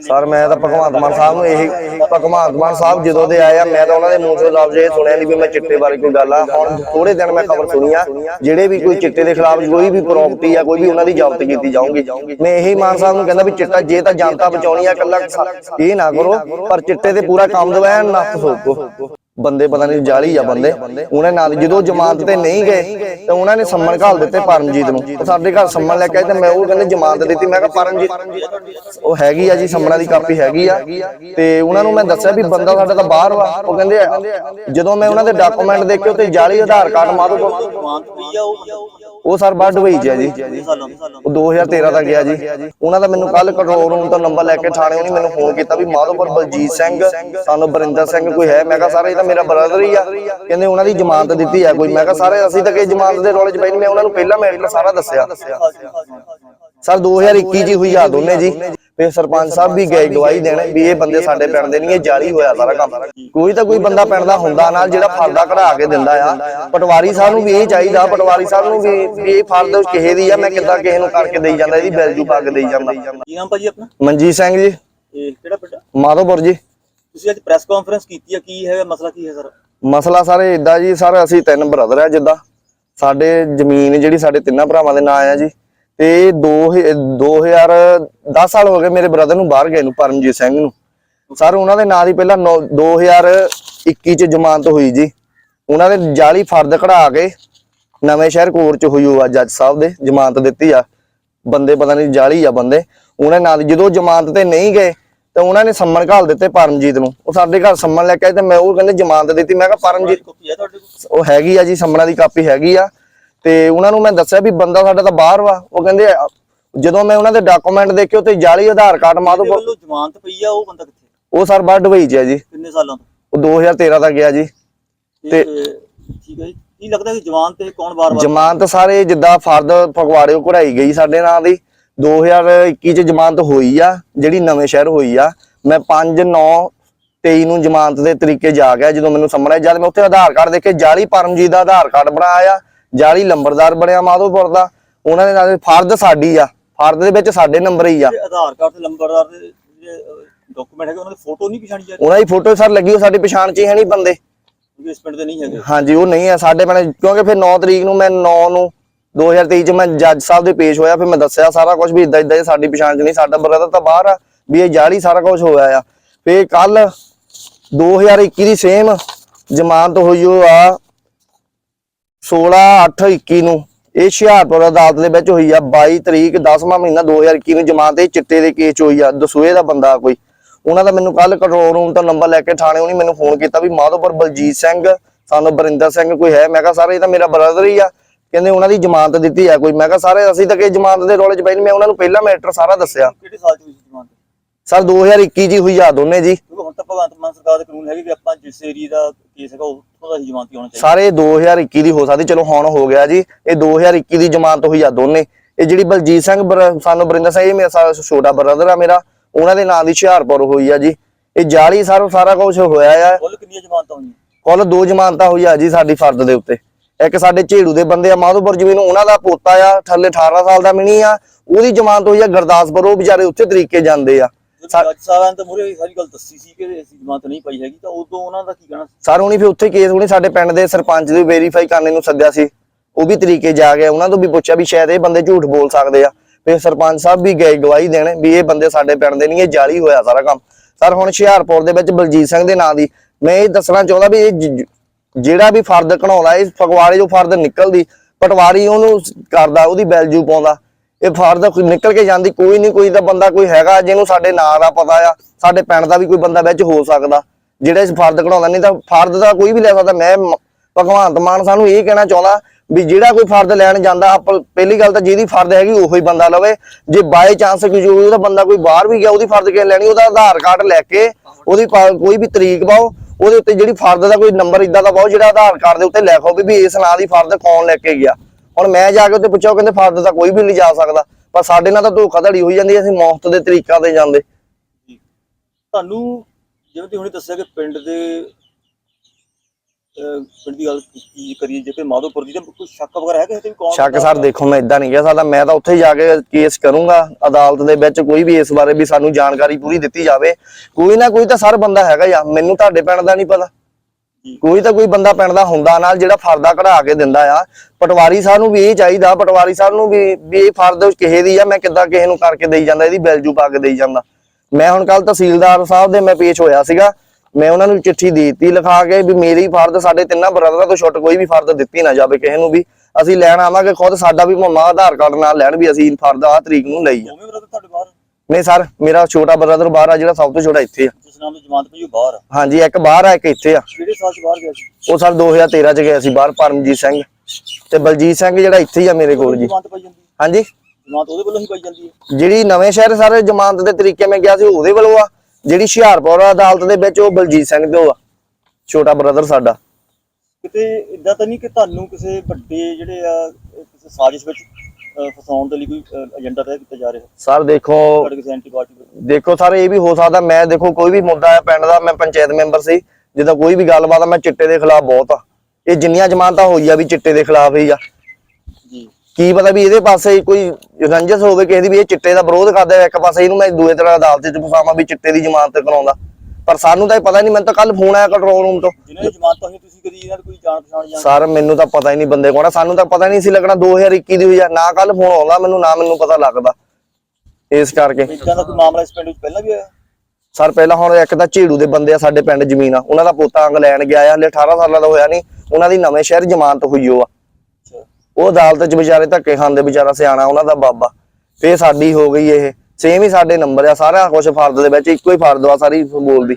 Sir, ਮੈਂ ਤਾਂ ਭਗਵੰਤ ਮਾਨ ਸਾਹਿਬ ਨੂੰ ਇਹੀ ਭਗਵੰਤ ਮਾਨ ਸਾਹਿਬ ਜਦੋਂ ਦੇ ਆਏ ਆ, ਮੈਂ ਤਾਂ ਉਹਨਾਂ ਦੇ ਮੂੰਹ ਤੋਂ ਲਫ਼ਜ਼ ਇਹ ਸੁਣਿਆ ਨਹੀਂ ਵੀ ਮੈਂ ਚਿੱਟੇ ਬਾਰੇ ਕੋਈ ਗੱਲ ਆ। ਹੁਣ ਥੋੜੇ ਦਿਨ ਮੈਂ ਖਬਰ ਸੁਣੀ ਆ, ਜਿਹੜੇ ਵੀ ਕੋਈ ਚਿੱਟੇ ਦੇ ਖਿਲਾਫ ਕੋਈ ਵੀ ਪ੍ਰਾਪਰਟੀ ਆ, ਕੋਈ ਵੀ ਉਹਨਾਂ ਦੀ ਜ਼ਬਤ ਕੀਤੀ ਜਾਊਗੀ। ਮੈਂ ਇਹੀ ਮਾਨ ਸਾਹਿਬ ਨੂੰ ਕਹਿੰਦਾ ਵੀ ਚਿੱਟਾ ਜੇ ਤਾਂ ਜਨਤਾ ਬਚਾਉਣੀ ਆ, ਇਕੱਲਾ ਇਹ ਨਾ ਕਰੋ, ਪਰ ਚਿੱਟੇ ਤੇ ਪੂਰਾ ਕੰਮ ਦਵਾਇਆ ਨੱਥ ਸੋਕੋ। ਬੰਦੇ ਪਤਾ ਨਹੀਂ ਜਾਲੀ ਆ ਬੰਦੇ। ਉਹਨਾਂ ਨਾਲ ਜਦੋਂ ਜ਼ਮਾਨਤ ਤੇ ਨਹੀਂ ਗਏ ਤਾਂ ਉਹਨਾਂ ਨੇ ਸੰਮਣ ਘਾਲ ਦਿੱਤੇ ਪਰਮਜੀਤ ਨੂੰ। ਸਾਡੇ ਘਰ ਸੰਮਣ ਲੈ ਕੇ ਆਏ ਤੇ ਮੈਂ ਉਹ ਕਹਿੰਦੇ ਜ਼ਮਾਨਤ ਦਿੱਤੀ। ਮੈਂ ਕਿਹਾ ਪਰਮਜੀਤ ਉਹ ਹੈਗੀ ਆ ਜੀ ਸੰਮਣਾ ਦੀ ਕਾਪੀ ਹੈਗੀ ਆ। ਤੇ ਉਹਨਾਂ ਨੂੰ ਮੈਂ ਦੱਸਿਆ ਵੀ ਬੰਦਾ ਸਾਡਾ ਤਾਂ ਬਾਹਰ ਵਾ। ਉਹ ਕਹਿੰਦੇ ਜਦੋਂ ਮੈਂ ਉਹਨਾਂ ਦੇ ਡਾਕੂਮੈਂਟ ਦੇਖੇ ਉੱਤੇ ਜਾਲੀ ਆਧਾਰ ਕਾਰਡ ਆ ਉਹ ਸਰ ਬਾਅਦ ਡੁਬਈ ਚ ਆ ਜੀ। ਉਹ 2013 ਦਾ ਗਿਆ ਜੀ। ਉਹਨਾਂ ਦਾ ਮੈਨੂੰ ਕੱਲ ਕੰਟਰੋਲ ਰੂਮ ਤੋਂ ਨੰਬਰ ਲੈ ਕੇ ਥਾਣੇ ਉਹਨੇ ਮੈਨੂੰ ਫੋਨ ਕੀਤਾ ਵੀ ਮਾਧੋਪੁਰ ਬਲਜੀਤ ਸਿੰਘ ਸਾਨੂੰ ਬਰਿੰਦਰ ਸਿੰਘ ਕੋਈ ਹੈ। ਮੈਂ ਕਿਹਾ ਸਾਰੇ ਇਹ ਮੇਰਾ ਬ੍ਰਦਰ ਹੀ ਆ ਕਹਿੰਦੇ ਉਹਨਾਂ ਦੀ ਜ਼ਮਾਨਤ ਦਿੱਤੀ ਆ ਕੋਈ। ਮੈਂ ਕਿਹਾ ਸਾਰੇ ਅਸੀਂ ਤਾਂ ਕਿ ਜ਼ਮਾਨਤ ਦੇ ਰੌਲੇ 'ਚ ਪੈ ਨਹੀਂ ਮੈਂ ਉਹਨਾਂ ਨੂੰ ਪਹਿਲਾਂ ਮੈਟਰ ਸਾਰਾ ਦੱਸਿਆ। ਸਰ 2021 ਜੀ ਹੋਈ ਆ ਦੋਨੇ ਜੀ। ਤੇ ਸਰਪੰਚ ਸਾਹਿਬ ਵੀ ਗਏ ਗਵਾਹੀ ਦੇਣ ਵੀ ਇਹ ਬੰਦੇ ਸਾਡੇ ਪਿੰਡ ਦੇ ਨਹੀਂ ਇਹ ਜਾਲੀ ਹੋਇਆ ਸਾਰਾ ਕੰਮ। ਕੋਈ ਤਾਂ ਕੋਈ ਬੰਦਾ ਪਿੰਡ ਦਾ ਹੁੰਦਾ ਨਾਲ ਜਿਹੜਾ ਫਰਦਾ ਕਢਾ ਕੇ ਦਿੰਦਾ ਆ। ਪਟਵਾਰੀ ਸਾਹਿਬ ਨੂੰ ਵੀ ਇਹ ਚਾਹੀਦਾ ਪਟਵਾਰੀ ਸਾਹਿਬ ਨੂੰ ਵੀ ਇਹ ਫਰਦ ਕਿਸੇ ਦੀ ਆ ਮੈਂ ਕਿੱਦਾਂ ਕਿਸੇ ਨੂੰ ਕਰਕੇ ਦੇਈ ਜਾਂਦਾ ਇਹਦੀ ਵੈਲਿਊ ਪਾ ਕੇ ਦੇਈ ਜਾਂਦਾ। ਕੀ ਨਾਮ ਭਾਜੀ ਆਪਣਾ? ਮਨਜੀਤ ਸਿੰਘ ਜੀ। ਇਹ ਕਿਹੜਾ ਪਿੰਡ? ਮਾਧੋਪੁਰ ਜੀ। ਤੁਸੀਂ ਅੱਜ ਪ੍ਰੈਸ ਕਾਨਫਰੰਸ ਕੀਤੀ ਆ, ਕੀ ਹੈ ਮਸਲਾ ਕੀ ਹੈ ਸਰ? ਮਸਲਾ ਸਾਰੇ ਇਦਾਂ ਜੀ, ਸਰ ਅਸੀਂ ਤਿੰਨ ਬ੍ਰਦਰ ਆ ਜਿੱਦਾਂ। ਸਾਡੇ ਜ਼ਮੀਨ ਜਿਹੜੀ ਸਾਡੇ ਤਿੰਨਾਂ ਭਰਾਵਾਂ ਦੇ ਨਾਂ ਆ ਜੀ। ਤੇ 2010 ਸਾਲ ਹੋ ਗਏ ਮੇਰੇ ਬ੍ਰਦਰ ਨੂੰ ਬਾਹਰ ਗਏ ਨੂੰ, ਪਰਮਜੀਤ ਸਿੰਘ ਨੂੰ। ਸਰ ਉਹਨਾਂ ਦੇ ਨਾਂ ਦੀ ਪਹਿਲਾਂ 2021 ਚ ਜ਼ਮਾਨਤ ਹੋਈ ਜੀ। ਉਹਨਾਂ ਦੇ ਜਾਲੀ ਫਰਦ ਕਢਾ ਕੇ ਨਵੇਂ ਸ਼ਹਿਰ ਕੋਰਟ ਚ ਹੋਈ ਉਹ ਆ ਜੱਜ ਸਾਹਿਬ ਦੇ, ਜ਼ਮਾਨਤ ਦਿੱਤੀ ਆ। ਬੰਦੇ ਪਤਾ ਨਹੀਂ ਜਾਲੀ ਆ ਬੰਦੇ। ਉਹਨਾਂ ਨਾਲ ਜਦੋਂ ਜ਼ਮਾਨਤ ਤੇ ਨਹੀਂ ਗਏ ਤੇ ਉਹਨਾਂ ਨੇ ਸੰਮਣ ਘਾਲ ਦਿੱਤੇ ਪਰਮਜੀਤ ਨੂੰ। ਉਹ ਸਾਡੇ ਘਰ ਸੰਮਣ ਲੈ ਕੇ ਆਏ ਤੇ ਮੈਂ ਉਹ ਕਹਿੰਦੇ ਜ਼ਮਾਨਤ ਦਿੱਤੀ। ਮੈਂ ਕਿਹਾ ਪਰਮਜੀਤ ਕਾਪੀ ਹੈ ਤੁਹਾਡੇ ਕੋਲ? ਉਹ ਹੈਗੀ ਆ ਜੀ ਸੰਮਣਾ ਦੀ ਕਾਪੀ ਹੈਗੀ ਆ। ਤੇ ਉਹਨਾਂ ਨੂੰ ਮੈਂ ਦੱਸਿਆ ਵੀ ਬੰਦਾ ਸਾਡਾ ਤਾਂ ਬਾਹਰ ਵਾ। ਉਹ ਕਹਿੰਦੇ ਜਦੋਂ ਮੈਂ ਉਹਨਾਂ ਦੇ ਡਾਕੂਮੈਂਟ ਦੇਖੇ ਉੱਤੇ ਜਾਲੀ ਆਧਾਰ ਕਾਰਡ ਮਾਦੋ ਵੱਲੋਂ ਜ਼ਮਾਨਤ ਪਈ ਆ? ਉਹ ਬੰਦਾ ਕਿੱਥੇ ਉਹ ਸਰ ਬਾਹਰ ਦੁਬਈ 'ਚ ਹੈ ਜੀ। ਕਿੰਨੇ ਸਾਲਾਂ ਤੋਂ? ਉਹ 2013 ਦਾ ਗਿਆ ਜੀ। ਤੇ ਠੀਕ ਹੈ ਜੀ। ਕੀ ਲੱਗਦਾ ਕਿ ਜ਼ਮਾਨਤ ਤੇ ਕੌਣ ਬਾਰ-ਬਾਰ ਜ਼ਮਾਨਤ ਸਾਰੇ ਜਿੱਦਾਂ ਫਰਦ ਫਗਵਾੜਿਓ ਕਢਾਈ ਗਈ ਸਾਡੇ ਨਾਂ ਦੀ। 2021 ਚ ਜ਼ਮਾਨਤ ਹੋਈ ਆ ਜਿਹੜੀ ਨਵੇਂ ਸ਼ਹਿਰ ਹੋਈ ਆ। ਮੈਂ 5 9 23 ਨੂੰ ਜ਼ਮਾਨਤ ਦੇ ਤਰੀਕੇ ਜਾ ਗਿਆ ਜਦੋਂ ਮੈਨੂੰ ਸਾਹਮਣੇ ਜਦ ਮੈਂ ਉੱਥੇ ਆਧਾਰ ਕਾਰਡ ਦੇਖੇ ਜਾਲੀ ਪਰਮਜੀਤ ਦਾ ਆਧਾਰ ਕਾਰਡ ਬਣਾਇਆ ਜਾਲੀ ਲੰਬਰਦਾਰ ਬਣਿਆ ਮਾਧੋਪੁਰ ਦਾ। ਉਹਨਾਂ ਦੇ ਨਾਲ ਫਰਦ ਸਾਡੀ ਆ ਫਰਦ ਦੇ ਵਿੱਚ ਸਾਡੇ ਨੰਬਰ ਹੀ ਆ। ਆਧਾਰ ਕਾਰਡ ਤੇ ਲੰਬਰਦਾਰ ਦੇ ਡਾਕੂਮੈਂਟ ਹੈਗੇ ਉਹਨਾਂ ਦੀ ਫੋਟੋ ਨਹੀਂ ਪਛਾਣੀ ਜਾ ਰਹੀ ਉਹਨਾਂ ਦੀ ਫੋਟੋ ਸਰ ਲੱਗੀ ਉਹ ਸਾਡੀ ਪਛਾਣ ਚ ਹੀ ਹੈ ਨਹੀਂ ਬੰਦੇ। ਇਸ ਪਿੰਡ ਦੇ ਨਹੀਂ ਹੈਗੇ। ਹਾਂਜੀ ਉਹ ਨਹੀਂ ਹੈ ਸਾਡੇ ਪਿੰਡ ਕਿਉਂਕਿ ਫਿਰ 9 ਤਰੀਕ ਨੂੰ ਮੈਂ 9 ਨੂੰ 2023 ਚ ਮੈਂ ਜੱਜ ਸਾਹਿਬ ਦੇ ਪੇਸ਼ ਹੋਇਆ, ਫਿਰ ਮੈਂ ਦੱਸਿਆ ਸਾਰਾ ਕੁਝ ਵੀ ਇਦਾਂ ਇਦਾਂ ਸਾਡੀ ਪਛਾਣ ਚ ਨਹੀਂ, ਸਾਡਾ ਬ੍ਰਦਰ ਤਾਂ ਬਾਹਰ ਆ, ਵੀ ਇਹ ਜਾਲੀ ਸਾਰਾ ਕੁਝ ਹੋਇਆ ਆ। ਫਿਰ ਕੱਲ 2021 ਦੀ ਸੇਮ ਜ਼ਮਾਨਤ ਹੋਈ ਉਹ ਆ 16 8 21 ਨੂੰ। ਇਹ ਹੁਸ਼ਿਆਰਪੁਰ ਅਦਾਲਤ ਦੇ ਵਿੱਚ ਹੋਈ ਆ 22 ਤਰੀਕ 10ਵਾਂ ਮਹੀਨਾ 2021 ਨੂੰ ਜ਼ਮਾਨਤ, ਇਹ ਚਿੱਟੇ ਦੇ ਕੇਸ 'ਚ ਹੋਈ ਆ ਦਸੂਏ ਦਾ ਬੰਦਾ ਕੋਈ। ਉਹਨਾਂ ਦਾ ਮੈਨੂੰ ਕੱਲ ਕੰਟਰੋਲ ਰੂਮ ਤੋਂ ਨੰਬਰ ਲੈ ਕੇ ਥਾਣੇ ਉਹਨੇ ਮੈਨੂੰ ਫੋਨ ਕੀਤਾ ਵੀ ਮਾਧੋਪੁਰ ਬਲਜੀਤ ਸਿੰਘ, ਸਾਨੂੰ ਬਰਿੰਦਰ ਸਿੰਘ ਕੋਈ ਹੈ। ਮੈਂ ਕਿਹਾ, ਸਰ, ਇਹ ਤਾਂ ਮੇਰਾ ਬ੍ਰਦਰ ਹੀ ਆ। ਕਹਿੰਦੇ ਉਹਨਾਂ ਦੀ ਜ਼ਮਾਨਤ ਦਿੱਤੀ ਆ ਕੋਈ। ਮੈਂ ਕਿਹਾ ਸਾਰੇ ਅਸੀਂ ਤਾਂ ਕਿ ਜ਼ਮਾਨਤ ਦੇ ਰੌਲੇ 'ਚ ਪੈ ਨਹੀਂ ਮੈਂ ਉਹਨਾਂ ਨੂੰ ਪਹਿਲਾਂ ਮੈਟਰ ਸਾਰਾ ਦੱਸਿਆ। ਕਿਹੜੇ ਸਾਲ ਚ ਹੋਈ ਸੀ ਜ਼ਮਾਨਤ? ਸਰ 2021 ਜੀ ਹੋਈ ਆ ਦੋਨੇ ਜੀ। ਕਿਉਂਕਿ ਹੁਣ ਤਾਂ ਭਗਵੰਤ ਮਾਨ ਸਰਕਾਰ ਦੇ ਕਾਨੂੰਨ ਹੈਗੇ ਕਿ ਆਪਾਂ ਜਿਸ ਏਰੀਆ ਦਾ ਕੇਸ ਹੈਗਾ ਉੱਥੋਂ ਦਾ ਹੀ ਜ਼ਮਾਨਤੀ ਹੋਣਾ ਚਾਹੀਦਾ। ਸਾਰੇ 2021 ਦੀ ਹੋ ਸਕਦੀ। ਚਲੋ ਹੁਣ ਹੋ ਗਿਆ ਜੀ। ਇਹ 2021 ਦੀ ਜ਼ਮਾਨਤ ਹੋਈ ਆ ਦੋਨੇ। ਇਹ ਜਿਹੜੀ ਬਲਜੀਤ ਸਿੰਘ ਸਾਨੂੰ ਬਰਿੰਦਰ ਸਿੰਘ ਇਹ ਮੇਰਾ ਛੋਟਾ ਬ੍ਰਦਰ ਆ ਮੇਰਾ ਉਹਨਾਂ ਦੇ ਨਾਂ ਦੀ ਹੁਸ਼ਿਆਰਪੁਰ ਹੋਈ ਆ ਜੀ। ਇਹ ਜਾਲੀ ਸਾਰਾ ਸਾਰਾ ਕੁਝ ਹੋਇਆ ਆ। ਕੁੱਲ ਕਿੰਨੀਆਂ ਜ਼ਮਾਨਤਾਂ ਹੋਈਆਂ? ਕੁੱਲ ਦੋ ਜ਼ਮਾਨਤਾਂ ਹੋਈਆਂ ਜੀ ਸਾਡੀ ਫਰਦ ਦੇ ਉੱਤੇ। ਇੱਕ ਸਾਡੇ ਝੇੜੂ ਦੇ ਬੰਦੇ ਆ ਮਾਧੋਪੁਰ ਜ਼ਮੀਨ ਉਹਨਾਂ ਦਾ ਪੋਤਾ ਆ ਥੱਲੇ 18 ਸਾਲ ਦਾ ਮਿਨੀ ਆ ਉਹਦੀ ਜ਼ਮਾਨਤ ਹੋਈ ਆ ਗੁਰਦਾਸਪੁਰ ਉਹ ਵਿਚਾਰੇ ਉੱਥੇ ਤਰੀਕੇ ਜਾਂਦੇ ਆ। ਜਦੋਂ ਜੱਜ ਸਾਹਿਬਾਨ ਤਾਂ ਮੂਰੇ ਸਾਰੀ ਗੱਲ ਦੱਸੀ ਸੀ ਕਿ ਅਸੀਂ ਜ਼ਮਾਨਤ ਨਹੀਂ ਪਾਈ ਹੈਗੀ ਤਾਂ ਉਦੋਂ ਉਹਨਾਂ ਦਾ ਕੀ ਕਹਿਣਾ ਸੀ? ਸਰ ਹੁਣੀ ਫਿਰ ਉੱਥੇ ਕੇਸ ਹੁਣੀ ਸਾਡੇ ਪਿੰਡ ਦੇ ਸਰਪੰਚ ਦੇ ਵੈਰੀਫਾਈ ਕਰਨੇ ਨੂੰ ਸੱਦਿਆ ਸੀ। ਉਹ ਵੀ ਤਰੀਕੇ ਜਾ ਗਿਆ ਉਹਨਾਂ ਤੋਂ ਵੀ ਪੁੱਛਿਆ ਵੀ ਸ਼ਾਇਦ ਇਹ ਬੰਦੇ ਝੂਠ ਬੋਲ ਸਕਦੇ ਆ। ਫਿਰ ਸਰਪੰਚ ਸਾਹਿਬ ਵੀ ਗਏ ਗਵਾਹੀ ਦੇਣ ਵੀ ਇਹ ਬੰਦੇ ਸਾਡੇ ਪਿੰਡ ਦੇ ਨਹੀਂ ਇਹ ਜਾਲੀ ਹੋਇਆ ਸਾਰਾ ਕੰਮ। ਸਰ ਹੁਣ ਹੁਸ਼ਿਆਰਪੁਰ ਦੇ ਵਿੱਚ ਬਲਜੀਤ ਸਿੰਘ ਦੇ ਨਾਂ ਦੀ ਮੈਂ ਇਹ ਦੱਸਣਾ ਚਾਹੁੰਦਾ ਵੀ ਇਹ ਜਿਹੜਾ ਵੀ ਫਰਦ ਕਢਾਉਂਦਾ ਇਹ ਫਗਵਾੜੇ ਜੋ ਫਰਦ ਨਿਕਲਦੀ, ਪਟਵਾਰੀ ਉਹਨੂੰ ਕਰਦਾ, ਉਹਦੀ ਵੈਲਿਊ ਪਾਉਂਦਾ। ਇਹ ਫਰਦ ਨਿਕਲ ਕੇ ਜਾਂਦੀ, ਕੋਈ ਨਹੀਂ ਕੋਈ ਤਾਂ ਬੰਦਾ ਕੋਈ ਹੈਗਾ, ਜਿਹਨੂੰ ਸਾਡੇ ਨਾਂ ਦਾ ਪਤਾ ਆ, ਸਾਡੇ ਪਿੰਡ ਦਾ ਵੀ ਕੋਈ ਬੰਦਾ ਵਿੱਚ ਹੋ ਸਕਦਾ। ਜਿਹੜਾ ਇਸ ਫਰਦ ਕਢਾਉਂਦਾ, ਨਹੀਂ ਤਾਂ ਫਰਦ ਦਾ ਕੋਈ ਵੀ ਲੈ ਸਕਦਾ। ਮੈਂ ਭਗਵੰਤ ਮਾਨ ਸਾਨੂੰ ਇਹ ਕਹਿਣਾ ਚਾਹੁੰਦਾ ਵੀ ਜਿਹੜਾ ਕੋਈ ਫਰਦ ਲੈਣ ਜਾਂਦਾ, ਆਪਾਂ ਪਹਿਲੀ ਗੱਲ ਤਾਂ ਜਿਹਦੀ ਫਰਦ ਹੈਗੀ, ਉਹੋ ਬੰਦਾ ਲਵੇ। ਜੇ ਬਾਈ ਚਾਂਸ ਕਿ ਉਹਦਾ ਬੰਦਾ ਕੋਈ ਬਾਹਰ ਵੀ ਗਿਆ, ਉਹਦੀ ਫਰਦ ਕਿਵੇਂ ਲੈਣੀ? ਉਹਦਾ ਆਧਾਰ ਕਾਰਡ ਲੈ ਕੇ, ਉਹਦੀ ਕੋਈ ਵੀ ਤਰੀਕ ਪਾਓ ਉਹਦੇ ਉੱਤੇ ਜਿਹੜੀ ਫਰਦ ਦਾ ਕੋਈ ਨੰਬਰ ਇਦਾਂ ਦਾ ਪਾਓ ਜਿਹੜਾ ਆਧਾਰ ਕਾਰਡ ਦੇ ਉੱਤੇ ਲਿਖੋ ਵੀ ਵੀ ਇਸ ਨਾਂ ਦੀ ਫਰਦ ਕੌਣ ਲੈ ਕੇ ਗਿਆ। ਹੁਣ ਮੈਂ ਜਾ ਕੇ ਉੱਤੇ ਪੁੱਛਿਆ ਕਹਿੰਦੇ ਫਰਦ ਤਾਂ ਕੋਈ ਵੀ ਨਹੀਂ ਜਾ ਸਕਦਾ ਪਰ ਸਾਡੇ ਨਾਲ ਤਾਂ ਧੋਖਾਧੜੀ ਹੋਈ ਜਾਂਦੀ ਹੈ, ਅਸੀਂ ਮੁਫਤ ਦੇ ਤਰੀਕਾਂ ਤੇ ਜਾਂਦੇ। ਤੁਹਾਨੂੰ ਜਿਵੇਂ ਤੁਸੀਂ ਹੁਣੇ ਦੱਸਿਆ ਕਿ ਪਿੰਡ ਦੇ ਪਿੰਡ ਦੀ ਗੱਲ ਕੀ ਕਰੀਏ ਜੇ ਕਿ ਮਾਧੋਪੁਰ ਦੀ ਤਾਂ ਕੋਈ ਸ਼ੱਕ ਵਗੈਰਾ ਹੈ ਕਿਸੇ ਤੇ ਵੀ ਕੌਣ ਸ਼ੱਕ ਸਰ ਦੇਖੋ ਮੈਂ ਇਦਾਂ ਨਹੀਂ ਕਹਿ ਸਕਦਾ। ਮੈਂ ਤਾਂ ਉੱਥੇ ਜਾ ਕੇ ਕੇਸ ਕਰੂੰਗਾ। ਅਦਾਲਤ ਦੇ ਵਿੱਚ ਕੋਈ ਵੀ ਇਸ ਬਾਰੇ ਵੀ ਸਾਨੂੰ ਜਾਣਕਾਰੀ ਪੂਰੀ ਦਿੱਤੀ ਜਾਵੇ। ਕੋਈ ਨਾ ਕੋਈ ਤਾਂ ਸਰ ਬੰਦਾ ਹੈਗਾ ਆ। ਮੈਨੂੰ ਤੁਹਾਡੇ ਪਿੰਡ ਦਾ ਨਹੀਂ ਪਤਾ। ਜੀ। ਕੋਈ ਤਾਂ ਕੋਈ ਬੰਦਾ ਪਿੰਡ ਦਾ ਹੁੰਦਾ ਨਾਲ ਜਿਹੜਾ ਫਰਦਾ ਕਢਾ ਕੇ ਦਿੰਦਾ ਆ। ਪਟਵਾਰੀ ਸਾਹਿਬ ਨੂੰ ਵੀ ਇਹ ਚਾਹੀਦਾ ਪਟਵਾਰੀ ਸਾਹਿਬ ਨੂੰ ਵੀ ਵੀ ਇਹ ਫਰਦ ਕਿਸੇ ਦੀ ਆ। ਮੈਂ ਕਿੱਦਾਂ ਕਿਸੇ ਨੂੰ ਕਰਕੇ ਦੇਈ ਜਾਂਦਾ ਇਹਦੀ ਬਿਲਜੂ ਪਾ ਕੇ ਦੇਈ ਜਾਂਦਾ। ਮੈਂ ਹੁਣ ਕੱਲ ਤਹਿਸੀਲਦਾਰ ਸਾਹਿਬ ਦੇ ਮੈਂ ਪੇਸ਼ ਹੋਇਆ ਸੀਗਾ। ਮੈਂ ਉਹਨਾਂ ਨੂੰ ਚਿੱਠੀ ਦੇ ਦਿੱਤੀ ਲਿਖਾ ਕੇ ਵੀ ਮੇਰੀ ਫਰਦ ਸਾਡੇ ਤਿੰਨਾਂ ਬ੍ਰਦਰਾਂ ਤੋਂ ਛੁੱਟ ਕੋਈ ਵੀ ਫਰਦ ਦਿੱਤੀ ਨਾ ਜਾਵੇ ਕਿਸੇ ਨੂੰ ਵੀ। ਅਸੀਂ ਲੈਣ ਆਵਾਂਗੇ ਖੁਦ ਸਾਡਾ ਵੀ ਮਮਾ ਆਧਾਰ ਕਾਰਡ ਨਾਲ ਲੈਣ ਵੀ ਅਸੀਂ ਫਰਦ ਆਹ ਤਰੀਕ ਨੂੰ ਲਈ ਆ। ਨਹੀਂ ਸਰ ਮੇਰਾ ਛੋਟਾ ਬ੍ਰਦਰ ਬਾਹਰ ਆ ਜਿਹੜਾ ਸਭ ਤੋਂ ਛੋਟਾ ਇੱਥੇ ਆ। ਜਿਸ ਨਾਮ ਦੀ ਜ਼ਮਾਨਤ ਪਈ ਉਹ ਬਾਹਰ ਆ। ਹਾਂਜੀ ਇੱਕ ਬਾਹਰ ਆ ਇੱਕ ਇੱਥੇ ਆ। ਕਿਹੜੇ ਸਾਲ ਚ ਬਾਹਰ ਗਿਆ ਸੀ? ਉਹ ਸਰ 2013 ਚ ਗਿਆ ਸੀ ਬਾਹਰ ਪਰਮਜੀਤ ਸਿੰਘ। ਤੇ ਬਲਜੀਤ ਸਿੰਘ ਜਿਹੜਾ ਇੱਥੇ ਹੀ ਆ ਮੇਰੇ ਕੋਲ ਜੀ। ਹਾਂਜੀ। ਜ਼ਮਾਨਤ ਉਹਦੇ ਵੱਲੋਂ ਹੀ ਪਾਈ ਜਾਂਦੀ ਹੈ? ਜਿਹੜੀ ਨਵੇਂ ਸ਼ਹਿਰ ਸਾਰੇ ਜ਼ਮਾਨਤ ਦੇ ਤਰੀਕੇ ਮੈਂ ਗਿਆ ਸੀ ਉਹਦੇ ਵੱਲੋਂ ਆ। ਜਿਹੜੀ ਹੁਸ਼ਿਆਰਪੁਰ ਅਦਾਲਤ ਦੇ ਵਿੱਚ ਉਹ ਬਲਜੀਤ ਸਿੰਘ ਤੋਂ ਆ ਛੋਟਾ ਬ੍ਰਦਰ ਸਾਡਾ। ਕਿਤੇ ਇਦਾਂ ਤਾਂ ਨਹੀਂ ਕਿ ਤੁਹਾਨੂੰ ਕਿਸੇ ਵੱਡੇ ਜਿਹੜੇ ਆ ਕਿਸੇ ਸਾਜ਼ਿਸ਼ ਵਿੱਚ ਫਸਾਉਣ ਦੇ ਲਈ ਕੋਈ ਏਜੰਡਾ ਤੈਅ ਕੀਤਾ ਜਾ ਰਿਹਾ? ਸਰ ਦੇਖੋ ਤੁਹਾਡੇ ਕਿਸੇ ਐਂਟੀ ਪਾਰਟੀ ਵੱਲੋਂ? ਦੇਖੋ ਸਰ ਇਹ ਵੀ ਹੋ ਸਕਦਾ ਮੈਂ ਦੇਖੋ ਕੋਈ ਵੀ ਮੁੱਦਾ ਹੈ ਪਿੰਡ ਦਾ ਮੈਂ ਪੰਚਾਇਤ ਮੈਂਬਰ ਸੀ ਜਿੱਦਾਂ ਕੋਈ ਵੀ ਗੱਲਬਾਤ ਆ ਮੈਂ ਚਿੱਟੇ ਦੇ ਖਿਲਾਫ ਬਹੁਤ ਆ। ਇਹ ਜਿੰਨੀਆਂ ਜ਼ਮਾਨਤਾਂ ਹੋਈ ਆ ਵੀ ਚਿੱਟੇ ਦੇ ਖਿਲਾਫ ਹੀ ਆ। ਜੀ। ਕੀ ਪਤਾ ਵੀ ਇਹਦੇ ਪਾਸੇ ਕੋਈ ਰੰਜਸ ਹੋਵੇ ਕਿਸੇ ਦੀ ਵੀ ਇਹ ਚਿੱਟੇ ਦਾ ਵਿਰੋਧ ਕਰਦਾ ਹੈ ਇੱਕ ਪਾਸੇ ਇਹਨੂੰ ਮੈਂ ਦੂਏ ਤਰ੍ਹਾਂ ਅਦਾਲਤ 'ਚ ਫਸਾਵਾਂ ਵੀ ਚਿੱਟੇ ਦੀ ਜ਼ਮਾਨਤ ਕਰਾਉਂਦਾ। ਪਰ ਸਾਨੂੰ ਤਾਂ ਇਹ ਪਤਾ ਨਹੀਂ ਮੈਨੂੰ ਤਾਂ ਕੱਲ ਫੋਨ ਆਇਆ ਕੰਟਰੋਲ ਰੂਮ ਤੋਂ। ਜਿਨ੍ਹਾਂ ਦੀ ਜ਼ਮਾਨਤ ਹੋਈ ਤੁਸੀਂ ਕਦੀ ਇਹਨਾਂ ਦੀ ਕੋਈ ਜਾਣ ਪਛਾਣ ਜਾਂ ਸਰ ਮੈਨੂੰ ਤਾਂ ਪਤਾ ਹੀ ਨਹੀਂ ਬੰਦੇ ਕੋਣਾ ਸਾਨੂੰ ਤਾਂ ਪਤਾ ਨਹੀਂ ਸੀ ਲੱਗਣਾ 2021 ਦੀ ਹੋਈ ਆ। ਨਾ ਕੱਲ ਫੋਨ ਆਉਂਦਾ ਮੈਨੂੰ ਨਾ ਮੈਨੂੰ ਪਤਾ ਲੱਗਦਾ। ਇਸ ਕਰਕੇ। ਇਦਾਂ ਦਾ ਕੋਈ ਮਾਮਲਾ ਇਸ ਪਿੰਡ ਵਿੱਚ ਪਹਿਲਾਂ ਵੀ ਹੋਇਆ? ਸਰ ਪਹਿਲਾਂ ਹੁਣ ਇੱਕ ਤਾਂ ਝੀੜੂ ਦੇ ਬੰਦੇ ਆ ਸਾਡੇ ਪਿੰਡ ਜ਼ਮੀਨ ਆ। ਉਹਨਾਂ ਦਾ ਪੋਤਾ ਇੰਗਲੈਂਡ ਗਿਆ ਆ ਹਲੇ 18 ਸਾਲਾਂ ਦਾ ਹੋਇਆ ਨਹੀਂ। ਉਹਨਾਂ ਦੀ ਨਵੇਂ ਸ਼ਹਿਰ ਜ਼ਮਾਨਤ ਹੋਈ ਉਹ ਆ। ਉਹ ਅਦਾਲਤ 'ਚ ਵਿਚਾਰੇ ਧੱਕੇ ਖਾਂਦੇ ਵਿਚਾਰਾ ਸਿਆਣਾ ਉਹਨਾਂ ਦਾ ਬਾਬਾ। ਫੇ ਸਾਡੀ ਹੋ ਗਈ ਇਹ। ਸੇਮ ਹੀ ਸਾਡੇ ਨੰਬਰ ਆ ਸਾਰਾ ਕੁਝ ਫਰਦ ਦੇ ਵਿੱਚ ਇੱਕੋ ਹੀ ਫਰਦ ਆ ਸਾਰੀ ਬੋਲਦੀ।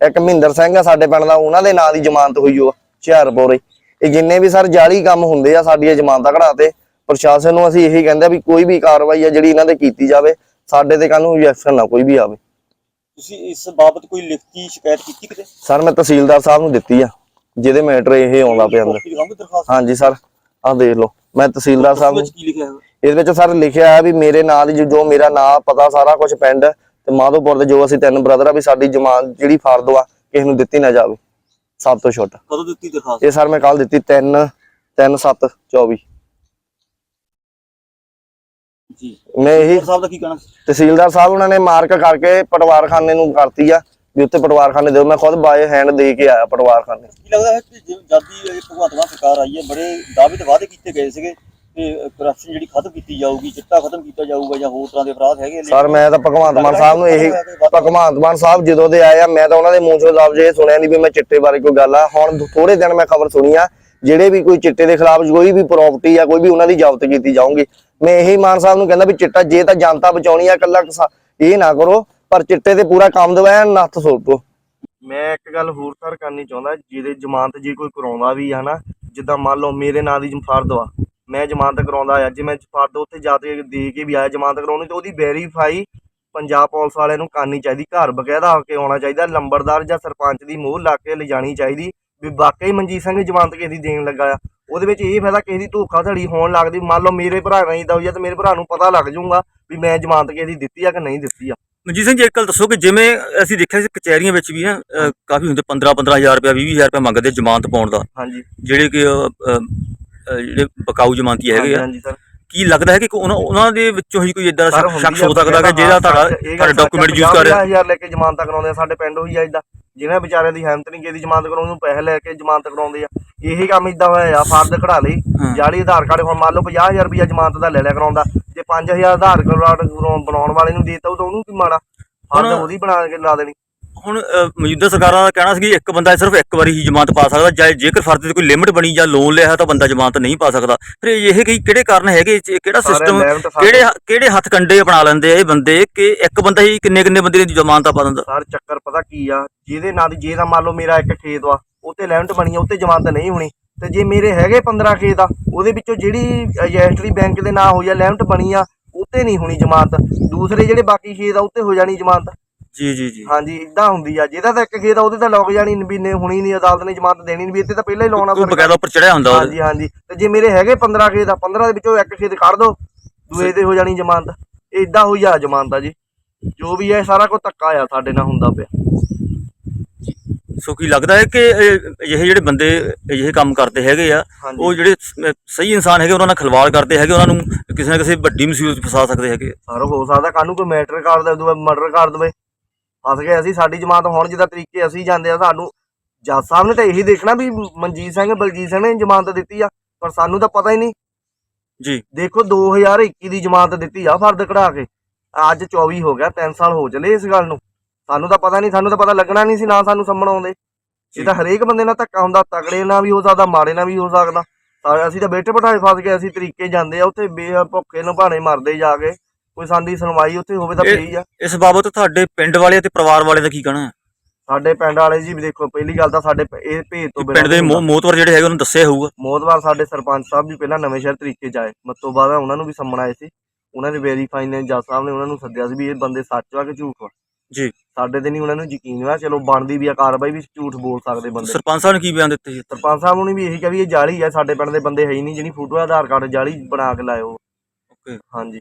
ਇੱਕ ਮਹਿੰਦਰ ਸਿੰਘ ਆ ਸਾਡੇ ਪਿੰਡ ਦਾ ਉਹਨਾਂ ਦੇ ਨਾਂ ਦੀ ਜ਼ਮਾਨਤ ਹੋਈ ਉਹ ਹੁਸ਼ਿਆਰਪੁਰ ਇਹ ਜਿੰਨੇ ਵੀ ਸਰ ਜਾਲੀ ਕੰਮ ਹੁੰਦੇ ਆ ਸਾਡੀਆਂ ਜ਼ਮਾਨਤਾਂ ਕਢਾਤੇ ਪ੍ਰਸ਼ਾਸਨ ਨੂੰ ਅਸੀਂ ਇਹੀ ਕਹਿੰਦੇ ਆ ਵੀ ਕੋਈ ਵੀ ਕਾਰਵਾਈ ਆ ਜਿਹੜੀ ਇਹਨਾਂ ਤੇ ਕੀਤੀ ਜਾਵੇ ਸਾਡੇ ਤੇ ਕੱਲ ਨੂੰ ਰਿਐਕਸ਼ਨ ਨਾ ਕੋਈ ਵੀ ਆਵੇ। ਤੁਸੀਂ ਇਸ ਬਾਬਤ ਕੋਈ ਲਿਖਤੀ ਸ਼ਿਕਾਇਤ ਕੀਤੀ ਕਿਤੇ? ਸਰ ਮੈਂ ਤਹਿਸੀਲਦਾਰ ਸਾਹਿਬ ਨੂੰ ਦਿੱਤੀ ਆ ਜਿਹਦੇ ਮੈਟਰ ਇਹ ਆਉਂਦਾ ਪਿਆ ਅੰਦਰ। ਹਾਂਜੀ ਸਰ। ਆਹ ਦੇਖ ਲਓ ਮੈਂ ਤਹਿਸੀਲਦਾਰ ਸਾਹਿਬ ਨੂੰ ਕੀ ਲਿਖਿਆ ਹੋਇਆ? ਇਸ ਵਿੱਚ ਸਰ ਲਿਖਿਆ ਹੈ ਵੀ ਮੇਰੇ ਨਾਂ ਦੀ ਜੋ- ਜੋ ਮੇਰਾ ਨਾਂ ਪਤਾ ਸਾਰਾ ਕੁਝ ਪਿੰਡ ਤੇ ਮਾਧੋਪੁਰ ਦੇ ਜੋ ਅਸੀਂ ਤਿੰਨ ਬ੍ਰਦਰ ਆ ਵੀ ਸਾਡੀ ਜ਼ਮਾਨ ਜਿਹੜੀ ਫਰਦ ਆ ਕਿਸੇ ਨੂੰ ਦਿੱਤੀ ਨਾ ਜਾਵੇ। ਸਭ ਤੋਂ ਛੋਟਾ। ਕਦੋਂ ਦਿੱਤੀ ਦਰਖਾਸਤ ਇਹ ਸਰ ਮੈਂ ਕੱਲ ਦਿੱਤੀ 3 3 7 24 ਜੀ। ਮੈਂ ਇਹੀ ਸਾਹਿਬ ਦਾ ਕੀ ਕਹਿਣਾ ਤਹਿਸੀਲਦਾਰ ਸਾਹਿਬ ਉਹਨਾਂ ਨੇ ਮਾਰਕ ਕਰਕੇ ਪਟਵਾਰਖਾਨੇ ਨੂੰ ਕਰਤੀ ਆ ਵੀ ਉੱਤੇ ਪਟਵਾਰਖਾਨੇ ਦਿਓ। ਮੈਂ ਖੁਦ ਬਾਏ ਹੈਂਡ ਦੇ ਕੇ ਆਇਆ ਪਟਵਾਰਖਾਨੇ। ਕੀ ਲੱਗਦਾ ਹੈ ਕਿ ਜਦ ਦੀ ਸਰਕਾਰ ਆਈ ਹੈ ਬੜੇ ਦਾਅਵੇ ਤੇ ਵਾਅਦੇ ਕੀਤੇ ਗਏ ਸੀਗੇ ਕਿ ਕਰਪਸ਼ਨ ਜਿਹੜੀ ਖਤਮ ਕੀਤੀ ਜਾਊਗੀ ਚਿੱਟਾ ਖਤਮ ਕੀਤਾ ਜਾਊਗਾ ਜਾਂ ਹੋਰ ਤਰ੍ਹਾਂ ਦੇ ਅਪਰਾਧ ਹੈਗੇ ਨੇ। ਸਰ ਮੈਂ ਤਾਂ ਭਗਵੰਤ ਮਾਨ ਸਾਹਿਬ ਨੂੰ ਇਹੀ ਭਗਵੰਤ ਮਾਨ ਸਾਹਿਬ ਜਦੋਂ ਦੇ ਆਏ ਆ ਮੈਂ ਤਾਂ ਉਹਨਾਂ ਦੇ ਮੂੰਹ ਚੋਂ ਲਫ਼ਜ਼ ਇਹ ਸੁਣਿਆ ਨਹੀਂ ਵੀ ਮੈਂ ਚਿੱਟੇ ਬਾਰੇ ਕੋਈ ਗੱਲ ਆ। ਹੁਣ ਥੋੜੇ ਦਿਨ ਮੈਂ ਖਬਰ ਸੁਣੀ ਆ ਜਿਹੜੇ ਵੀ ਕੋਈ ਚਿੱਟੇ ਦੇ ਖਿਲਾਫ ਕੋਈ ਵੀ ਪ੍ਰਾਪਰਟੀ ਆ ਕੋਈ ਵੀ ਉਹਨਾਂ ਦੀ ਜ਼ਬਤ ਕੀਤੀ ਜਾਊਗੀ। ਮੈਂ ਇਹੀ ਮਾਨ ਸਾਹਿਬ ਨੂੰ ਕਹਿੰਦਾ ਵੀ ਚਿੱਟਾ ਜੇ ਤਾਂ ਜਨਤਾ ਬਚਾਉਣੀ ਆ ਇਕੱਲਾ ਇਹ ਨਾ ਕਰੋ ਪਰ ਚਿੱਟੇ ਤੇ ਪੂਰਾ ਕੰਮ ਦਵਾਇਆ ਨੱਥ ਸੋਟੋ ਮੈਂ ਇੱਕ ਗੱਲ ਹੋਰ ਸਰ ਕਰਨੀ ਚਾਹੁੰਦਾ ਜਿਹਦੇ ਜ਼ਮਾਨਤ ਜੇ ਕੋਈ ਕਰਾਉਂਦਾ ਵੀ ਆ ਨਾ ਜਿੱਦਾਂ ਮੰਨ ਲਓ ਮੇਰੇ ਨਾਂ ਦੀ ਫਰਦ ਵਾ ਮੈਂ ਜ਼ਮਾਨਤ ਕਰਾਉਂਦਾ ਆ, ਜੇ ਮੈਂ ਫਰਦ ਉੱਥੇ ਜਾ ਕੇ ਦੇ ਕੇ ਵੀ ਆਇਆ ਜ਼ਮਾਨਤ ਕਰਾਉਣੀ ਤੇ ਉਹਦੀ ਵੈਰੀਫਾਈ ਪੰਜਾਬ ਪੁਲਿਸ ਵਾਲਿਆਂ ਨੂੰ ਕਰਨੀ ਚਾਹੀਦੀ, ਘਰ ਬਕਾਇਦਾ ਆ ਕੇ ਆਉਣਾ ਚਾਹੀਦਾ, ਲੰਬੜਦਾਰ ਜਾਂ ਸਰਪੰਚ ਦੀ ਮੋਹਰ ਲਾ ਕੇ ਲਿਜਾਣੀ ਚਾਹੀਦੀ, ਵੀ ਵਾਕਈ ਮਨਜੀਤ ਸਿੰਘ ਜ਼ਮਾਨਤ ਕਿਸੇ ਦੀ ਦੇਣ ਲੱਗਾ ਆ। ਉਹਦੇ ਵਿੱਚ ਇਹ ਫਾਇਦਾ ਕਿਸੇ ਦੀ ਧੋਖਾਧੜੀ ਹੋਣ ਲੱਗਦੀ, ਮੰਨ ਲਓ ਮੇਰੇ ਭਰਾ ਨਹੀਂ ਦਾ ਹੋਈ ਆ, ਤੇ ਮੇਰੇ ਭਰਾ ਨੂੰ ਪਤਾ ਲੱਗ ਜਾਊਗਾ ਵੀ ਮੈਂ ਜ਼ਮਾਨਤ ਕਿਸੇ ਦੀ ਦਿੱਤੀ ਆ ਕਿ ਨਹੀਂ ਦਿੱਤੀ ਆ। ਮਨਜੀਤ ਸਿੰਘ ਜੀ ਇੱਕ ਗੱਲ ਦੱਸੋ ਕਿ ਜਿਵੇਂ ਅਸੀਂ ਦੇਖਿਆ ਸੀ ਕਚਹਿਰੀਆਂ ਵਿੱਚ ਵੀ ਨਾ ਕਾਫੀ ਹੁੰਦੇ 15 15000 ਰੁਪਏ 20 20000 ਰੁਪਏ ਮੰਗਦੇ ਜ਼ਮਾਨਤ ਪਾਉਣ ਦਾ। ਹਾਂਜੀ। ਜਿਹੜੇ ਕਿ ਜਿਹੜੇ ਬਕਾਊ ਜ਼ਮਾਨਤੀ ਹੈਗੇ ਆ। ਹਾਂਜੀ ਸਰ। ਕੀ ਲੱਗਦਾ ਹੈ ਕਿ ਉਹਨਾਂ ਉਹਨਾਂ ਦੇ ਵਿੱਚੋਂ ਹੀ ਕੋਈ ਇਦਾਂ ਦਾ ਸ਼ੱਕ ਹੋ ਸਕਦਾ ਕਿ ਜਿਹੜਾ ਤੁਹਾਡਾ ਤੁਹਾਡਾ ਡਾਕੂਮੈਂਟ ਯੂਜ਼ ਕਰ ਰਿਹਾ। ਹਜ਼ਾਰ ਲੈ ਕੇ ਜ਼ਮਾਨਤ ਕਰਾਉਂਦੇ ਆ ਸਾਡੇ ਪਿੰਡ ਹੋਈ ਆ ਇਦਾਂ ਜਿਹਨਾਂ ਵਿਚਾਰਿਆਂ ਦੀ ਹਿੰਮਤ ਨਹੀਂ ਕਿਸੇ ਜਮਾਨਤ ਕਰਾਉਣ ਨੂੰ ਪੈਸੇ ਲੈ ਕੇ ਜ਼ਮਾਨਤ ਕਰਾਉਂਦੇ ਆ। ਇਹੀ ਕੰਮ ਇਦਾਂ ਹੋਇਆ ਆ ਫਰਦ ਕਢਾ ਲਈ। ਜਾਲੀ ਆਧਾਰ ਕਾਰਡ ਹੁਣ ਮੰਨ ਲਓ 50000 ਰੁਪਇਆ ਜ਼ਮਾਨਤ ਦਾ ਲੈ ਲਿਆ ਕਰਾਉਂਦਾ ਜੇ 5000 ਆਧਾਰ ਕਾਰਡ ਬਣਾਉਣ- ਵਾਲੇ ਨੂੰ ਦੇਤਾ ਤਾਂ ਉਹਨੂੰ ਕੀ ਮਾੜਾ? ਫਰਦ ਉਹਦੀ ਬਣਾ ਕੇ ਲਾ ਦੇਣੀ। ਹੁਣ ਮੌਜੂਦਾ ਸਰਕਾਰਾਂ ਦਾ ਕਹਿਣਾ ਸੀ ਕਿ ਇੱਕ ਬੰਦਾ ਸਿਰਫ ਇੱਕ ਵਾਰੀ ਹੀ ਜ਼ਮਾਨਤ ਪਾ ਸਕਦਾ ਜਾਂ ਜੇਕਰ ਫਰਦ ਤੇ ਕੋਈ ਲਿਮਿਟ ਬਣੀ ਜਾਂ ਲੋਨ ਲਿਆ ਤਾਂ ਬੰਦਾ ਜ਼ਮਾਨਤ ਨਹੀਂ ਪਾ ਸਕਦਾ। ਫਿਰ ਇਹ ਕੀ ਕਿਹੜੇ ਕਾਰਨ ਹੈਗੇ ਕਿਹੜਾ ਸਿਸਟਮ ਕਿਹੜੇ ਕਿਹੜੇ ਹੱਥ ਕੰਡੇ ਅਪਣਾ ਲੈਂਦੇ ਆ ਇਹ ਬੰਦੇ ਕਿ ਇੱਕ ਬੰਦਾ ਹੀ ਕਿੰਨੇ ਕਿੰਨੇ ਬੰਦੇ ਦੀ ਜ਼ਮਾਨਤ ਪਾ ਦਿੰਦਾ? ਸਰ ਚੱਕਰ ਪਤਾ ਕੀ ਆ ਜਿਹਦੇ ਨਾਂ ਦੀ ਜੇ ਦਾ ਮੰਨ ਲਓ ਮੇਰਾ ਇੱਕ ਖੇਤ ਵਾ ਉੱਤੇ ਲਿਮਟ ਬਣੀ ਆ ਉੱਤੇ ਜ਼ਮਾਨਤ ਨਹੀਂ ਹੋਣੀ ਤੇ ਜੇ ਮੇਰੇ ਹੈਗੇ 15 ਖੇਤ ਆ ਉਹਦੇ ਵਿੱਚੋਂ ਜਿਹੜੀ ਰਜਿਸਟਰੀ ਬੈਂਕ ਦੇ ਨਾਂ ਹੋਈ ਆ ਲਿਮਟ ਬਣੀ ਆ ਉੱਤੇ ਨਹੀਂ ਹੋਣੀ ਜ਼ਮਾਨਤ। ਦੂਸਰੇ ਜਿਹੜੇ ਬਾਕੀ ਖੇਤ ਆ ਉੱਤੇ ਹੋ ਜਾਣੀ ਜ਼ਮਾਨਤ। ਜੀ ਜੀ ਜੀ। ਹਾਂਜੀ ਇਦਾਂ ਹੁੰਦੀ ਆ। ਜਿਹਦਾ ਤਾਂ ਇੱਕ ਖੇਤ ਆ ਉਹਦੇ ਤਾਂ ਲੋਕ ਜਾਣੀ ਵੀ ਨੇ ਹੋਣੀ ਨਹੀਂ ਅਦਾਲਤ ਨੇ ਜ਼ਮਾਨਤ ਦੇਣੀ ਨਹੀਂ ਵੀ ਇੱਥੇ ਤਾਂ ਪਹਿਲਾਂ ਹੀ ਲਾਉਣਾ ਕੋਈ ਬਕਾਇਦਾ ਉੱਪਰ ਚੜਿਆ ਹੁੰਦਾ ਉਹਦੇ। ਹਾਂਜੀ ਹਾਂਜੀ। ਤੇ ਜੇ ਮੇਰੇ ਹੈਗੇ 15 ਖੇਤ ਆ 15 ਦੇ ਵਿੱਚੋਂ ਇੱਕ ਖੇਤ ਕੱਢ ਦੋ ਦੂਏ ਤੇ ਹੋ ਜਾਣੀ ਜ਼ਮਾਨਤ। ਇਦਾਂ ਹੋਈ ਆ ਜ਼ਮਾਨਤ ਆ ਜੀ। ਜੋ ਵੀ ਹੈ ਸਾਰਾ ਕੁਝ ਧੱਕਾ ਆ ਸਾਡੇ ਨਾਲ ਹੁੰਦਾ ਪਿਆ। ਸੋ ਕੀ ਲੱਗਦਾ ਹੈ ਕਿ ਇਹ ਇਹ ਜਿਹੜੇ ਬੰਦੇ ਇਹ ਕੰਮ ਕਰਦੇ ਹੈਗੇ ਆ ਹਾਂਜੀ। ਉਹ ਜਿਹੜੇ ਸ- ਸਹੀ ਇਨਸਾਨ ਹੈਗੇ ਉਹਨਾਂ ਨਾਲ ਖਿਲਵਾੜ ਕਰਦੇ ਹੈਗੇ ਉਹਨਾਂ ਨੂੰ ਕਿਸੇ ਨਾ ਕਿਸੇ ਵੱਡੀ ਮੁਸੀਬਤ 'ਚ ਫਸਾ ਸਕਦੇ ਹੈਗੇ। ਸਰ ਹੋ ਸਕਦਾ ਕਾਹਨੂੰ ਕੋਈ ਮੈਟਰ ਕਰ ਦੇ ਮਰਡਰ ਕਰ ਦਵੇ। ਫਸ ਗਏ ਅਸੀਂ ਸਾਡੀ ਜਮਾਤ ਹੁਣ ਜਿੱਦਾਂ ਤਰੀਕੇ ਅਸੀਂ ਜਾਂਦੇ ਆ ਸਾਨੂੰ ਜੱਜ ਸਾਹਿਬ ਨੇ ਤਾਂ ਇਹੀ ਦੇਖਣਾ ਵੀ ਮਨਜੀਤ ਸਿੰਘ ਬਲਜੀਤ ਸਿੰਘ ਨੇ ਜ਼ਮਾਨਤ ਦਿੱਤੀ ਆ ਪਰ ਸਾਨੂੰ ਤਾਂ ਪਤਾ ਹੀ ਨਹੀਂ। ਜੀ। ਦੇਖੋ 2021 ਦੀ ਜ਼ਮਾਨਤ ਦਿੱਤੀ ਆ ਫਰਦ ਕਢਾ ਕੇ। ਅੱਜ 24 ਹੋ ਗਿਆ 3 ਸਾਲ ਹੋ ਚਲੇ ਇਸ ਗੱਲ ਨੂੰ। ਸਾਨੂੰ ਤਾਂ ਪਤਾ ਨਹੀਂ ਸਾਨੂੰ ਤਾਂ ਪਤਾ ਲੱਗਣਾ ਨਹੀਂ ਸੀ ਨਾ ਸਾਨੂੰ ਸੰਮਣ ਆਉਂਦੇ। ਇਹ ਤਾਂ ਹਰੇਕ ਬੰਦੇ ਨਾਲ ਧੱਕਾ ਹੁੰਦਾ ਤਕੜੇ ਨਾਲ ਵੀ ਹੋ ਸਕਦਾ ਮਾੜੇ ਨਾਲ ਵੀ ਹੋ ਸਕਦਾ। ਅਸੀਂ ਤਾਂ ਬੈਠੇ ਬਿਠਾਏ ਫਸ ਗਏ ਅਸੀਂ ਤਰੀਕੇ ਜਾਂਦੇ ਆ ਉੱਥੇ ਬੇ ਭੁੱਖੇ ਨਭਾਣੇ ਮਰਦੇ ਜਾ ਕੇ। ਕੋਈ ਸਾਡੀ ਸੁਣਵਾਈ ਉੱਥੇ ਹੋਵੇ ਤਾਂ ਇਹ- ਫੇਰ ਹੀ ਆ। ਇਸ ਬਾਬਤ ਤੁਹਾਡੇ ਪਿੰਡ ਵਾਲੇ ਤੇ ਪਰਿਵਾਰ ਵਾਲੇ ਦਾ ਕੀ ਕਹਿਣਾ ਹੈ? ਸਾਡੇ ਪਿੰਡ ਵਾਲੇ ਜੀ ਵੀ ਦੇਖੋ ਪਹਿਲੀ ਗੱਲ ਤਾਂ ਸਾਡੇ ਪ- ਇਹ ਭੇਦ ਤੋਂ ਪਿੰਡ ਦੇ ਮੋ- ਮੋਤਵਰ ਜਿਹੜੇ ਹੈਗੇ ਉਹਨੂੰ ਦੱਸਿਆ ਹੋਊਗਾ। ਮੋਦਵਾਰ ਸਾਡੇ ਸਰਪੰਚ ਸਾਹਿਬ ਵੀ ਪਹਿਲਾਂ ਨਵੇਂ ਸ਼ਹਿਰ ਤਰੀਕੇ ਜਾਏ ਮਤੋਂ ਬਾਅਦ ਉਹਨਾਂ ਨੂੰ ਵੀ ਸੰਮਣ ਆਏ ਸੀ। ਉਹਨਾਂ ਨੇ ਵੈਰੀਫਾਈ ਨੇ ਜੱਜ ਸਾਹਿਬ ਨੇ ਉਹਨਾਂ ਨੂੰ ਸੱਦਿਆ ਸੀ ਵੀ ਇਹ ਬੰਦੇ ਸੱਚ ਵਾ ਕਿ ਝੂਠ ਵਾ। ਜੀ। ਸਾਡੇ ਤੇ ਨਹੀਂ ਉਹਨਾਂ ਨੂੰ ਯਕੀਨ ਵਾ ਚਲੋ ਬਣਦੀ ਵੀ ਆ ਕਾਰਵਾਈ ਵੀ ਝੂਠ ਬੋਲ ਸਕਦੇ ਬੰਦੇ। ਸਰਪੰਚ ਸਾਹਿਬ ਨੇ ਕੀ ਬਿਆਨ ਦਿੱਤੇ ਸੀ? ਸਰਪੰਚ ਸਾਹਿਬ ਨੂੰ ਵੀ ਇਹੀ ਕਿਹਾ ਵੀ ਇਹ ਜਾਲੀ ਆ ਸਾਡੇ ਪਿੰਡ ਦੇ ਬੰਦੇ ਹੈ ਹੀ ਨਹੀਂ ਜਿਹਨੀ ਫੋਟੋ ਆਧਾਰ ਕਾਰਡ ਜਾਲੀ ਬਣਾ ਕੇ ਲਾਇਓ। ਓਕੇ। ਹਾਂਜੀ।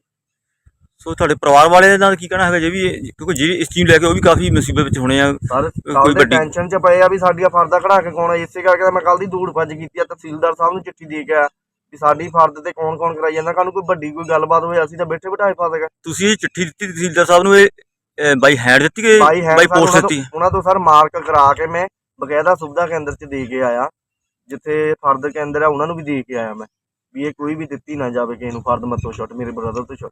ਸੋ ਤੁਹਾਡੇ ਪਰਿਵਾਰ ਵਾਲੇ ਨਾਲ ਕੀ ਕਹਿਣਾ ਹੈਗਾ ਜੇ ਵੀ ਕਿਉਂਕਿ ਜਿਹੜੀ ਇਸ ਚੀਜ਼ ਨੂੰ ਲੈ ਕੇ ਉਹ ਵੀ ਕਾਫੀ ਮੁਸੀਬਤ ਵਿੱਚ ਹੋਣੇ ਆ ਸਰ ਕੋਈ ਦੇ ਵੱਡੀ- ਟੈਨਸ਼ਨ ਚ ਪਏ ਆ ਵੀ ਸਾਡੀਆਂ ਫਰਦਾ ਕਢਾ ਕੇ ਕੌਣ ਆ ਇਸੇ ਕਰਕੇ ਤਾਂ ਮੈਂ ਕੱਲ ਦੀ ਦੂੜ ਭੱਜ ਕੀਤੀ ਆ ਤਹਿਸੀਲਦਾਰ ਸਾਹਿਬ ਨੂੰ ਚਿੱਠੀ ਦੇ ਕੇ ਆਇਆ ਵੀ ਸਾਡੀ ਫਰਦ ਤੇ ਕੌਣ ਕੌਣ ਕਰਾਈ ਜਾਂਦਾ ਕੱਲ ਨੂੰ ਕੋਈ ਵੱਡੀ ਕੋਈ ਗੱਲਬਾਤ ਹੋਏ ਅਸੀਂ ਤਾਂ ਬੈਠੇ ਬਿਠਾਏ ਫਸ ਗਏ ਤੁਸੀਂ ਇਹ ਚਿੱਠੀ ਦਿੱਤੀ ਤਹਿਸੀਲਦਾਰ ਸਾਹਿਬ ਨੂੰ ਇਹ ਅਹ, ਬਾਈ ਹੈਂਡ ਦਿੱਤੀ ਕਿ ਬਾਈ ਪੋਸਟ ਦਿੱਤੀ? ਉਹਨਾਂ ਤੋਂ ਸਰ ਮਾਰਕ ਕਰਾ ਕੇ ਮੈਂ ਬਕਾਇਦਾ ਸੁਵਿਧਾ ਕੇਂਦਰ ਚ ਦੇ ਕੇ ਆਇਆ ਜਿੱਥੇ ਫਰਦ ਕੇਂਦਰ ਆ ਉਹਨਾਂ ਨੂੰ ਵੀ ਦੇ ਕੇ ਆਇਆ ਮੈਂ ਵੀ ਇਹ ਕੋਈ ਵੀ ਦਿੱਤੀ ਨਾ ਜਾਵੇ ਕਿਸੇ ਨੂੰ ਫਰਦ ਮਤੋਂ ਛੁੱਟ ਮੇਰੇ ਬ੍ਰਦਰ ਤੋਂ ਛੁੱਟ